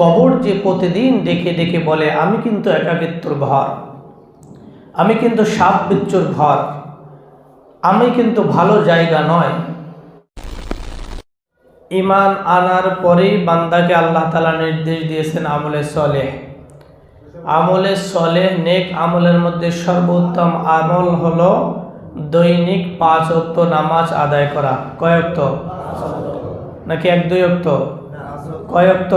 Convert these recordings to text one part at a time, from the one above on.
কবর যে প্রতিদিন ডেকে ডেকে বলে, আমি কিন্তু একাকিত্বর ঘর। আমি কিন্তু সাপ বিচ্ছুর ঘর। আমি কিন্তু ভালো জায়গা নয়। ইমান আনার পরেই বান্দাকে আল্লাহ তালা নির্দেশ দিয়েছেন আমলে সলেহ। আমলে সলেহ নেক আমলের মধ্যে সর্বোত্তম আমল হলো দৈনিক পাঁচ অক্ত নামাজ আদায় করা। কয়ক্ত নাকি এক দুই অক্ত কয়ক্ত?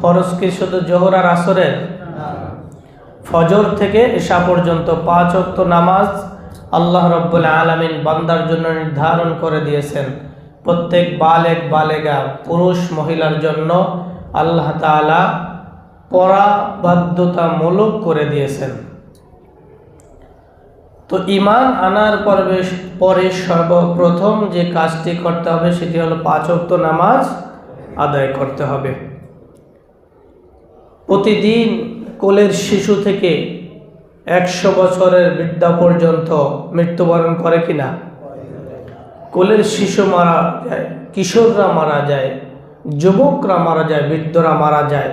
ফরজ শুধু জোহর আর আসরের? ফজর থেকে এশা পর্যন্ত পাঁচ অক্ত নামাজ আল্লাহ রব্বুল আলমিন বান্দার জন্য নির্ধারণ করে দিয়েছেন। প্রত্যেক বালেক, বালেগা, পুরুষ, মহিলার জন্য আল্লাহ তালা পড়া বাধ্যতামূলক করে দিয়েছেন। তো ইমান আনার পর্বে পরে সর্বপ্রথম যে কাজটি করতে হবে সেটি হলো পাঁচ অক্ত নামাজ। আদায় করতে হবে। প্রতিদিন কোলের শিশু থেকে একশো বছরের বৃদ্ধা পর্যন্ত মৃত্যুবরণ করে কিনা? কোলের শিশু মারা যায়, কিশোররা মারা যায়, যুবকরা মারা যায়, বৃদ্ধরা মারা যায়।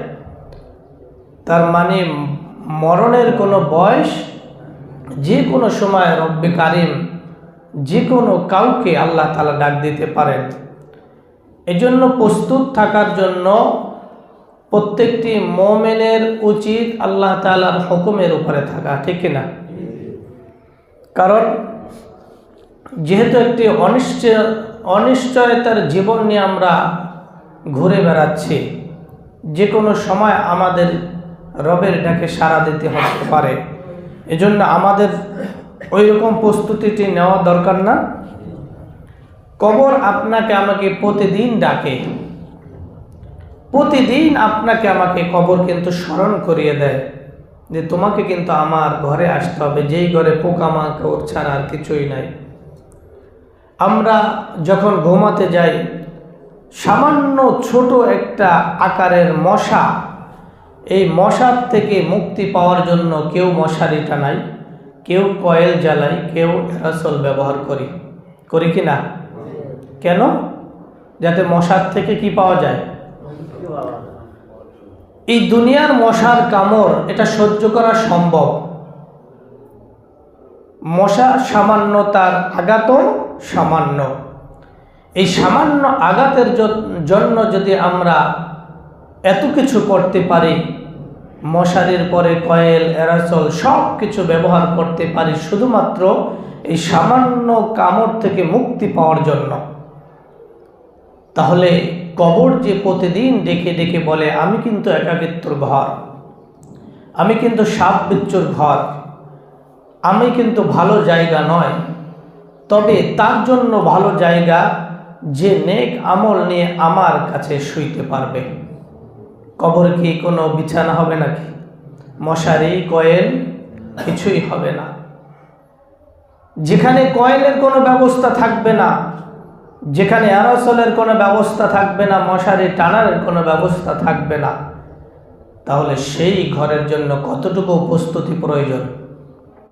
তার মানে মরণের কোনো বয়স যে কোনো সময় রব্বে কারিম যে কোনো কাউকে আল্লাহ তালা ডাক দিতে পারেন। এজন্য প্রস্তুত থাকার জন্য প্রত্যেকটি মোমেনের উচিত আল্লাহ তালার হুকুমের উপরে থাকা, ঠিক না কারণ যেহেতু একটি অনিশ্চয়, অনিশ্চয়তার জীবন নিয়ে আমরা ঘুরে বেড়াচ্ছি যে কোনো সময় আমাদের রবের ডাকে সাড়া দিতে হতে পারে। এজন্য আমাদের ওই রকম প্রস্তুতিটি নেওয়া দরকার না। কবর আপনাকে আমাকে প্রতিদিন ডাকে। প্রতিদিন আপনাকে আমাকে কবর কিন্তু স্মরণ করিয়ে দেয় যে তোমাকে কিন্তু আমার ঘরে আসতে হবে, যেই ঘরে পোকামাকড় ছাড়া আর কিছুই নাই। আমরা যখন ঘুমাতে যাই, সামান্য ছোট একটা আকারের মশা, এই মশার থেকে মুক্তি পাওয়ার জন্য কেউ মশারি টানাই কেউ কয়েল জ্বালাই, কেউ অ্যারাসল ব্যবহার করি করি কি না? কেন? যাতে মশার থেকে কি পাওয়া যায়? এই দুনিয়ার মশার কামড়, এটা সহ্য করা সম্ভব। মশা সামান্য তার আঘাতও সামান্য। এই সামান্য আঘাতের জন্য যদি আমরা এত কিছু করতে পারি, মশারির পরে কয়েল এরাসল সব কিছু ব্যবহার করতে পারি, শুধুমাত্র এই সামান্য কামড় থেকে মুক্তি পাওয়ার জন্য। তাহলে কবর যে প্রতিদিন ডেকে ডেকে বলে, আমি কিন্তু একাকিত্বর ঘর, আমি কিন্তু সাপ ঘর, আমি কিন্তু ভালো জায়গা নয়, তবে তার জন্য ভালো জায়গা যে নেক আমল নিয়ে আমার কাছে শুইতে পারবে। কবর কি কোনো বিছানা হবে নাকি? মশারি, কয়েল কিছুই হবে না। যেখানে কয়েলের কোনো ব্যবস্থা থাকবে না যেখানে অ্যারোসলের কোনো ব্যবস্থা থাকবে না, মশারি টানার কোনো ব্যবস্থা থাকবে না। তাহলে সেই ঘরের জন্য কতটুকু প্রস্তুতি প্রয়োজন?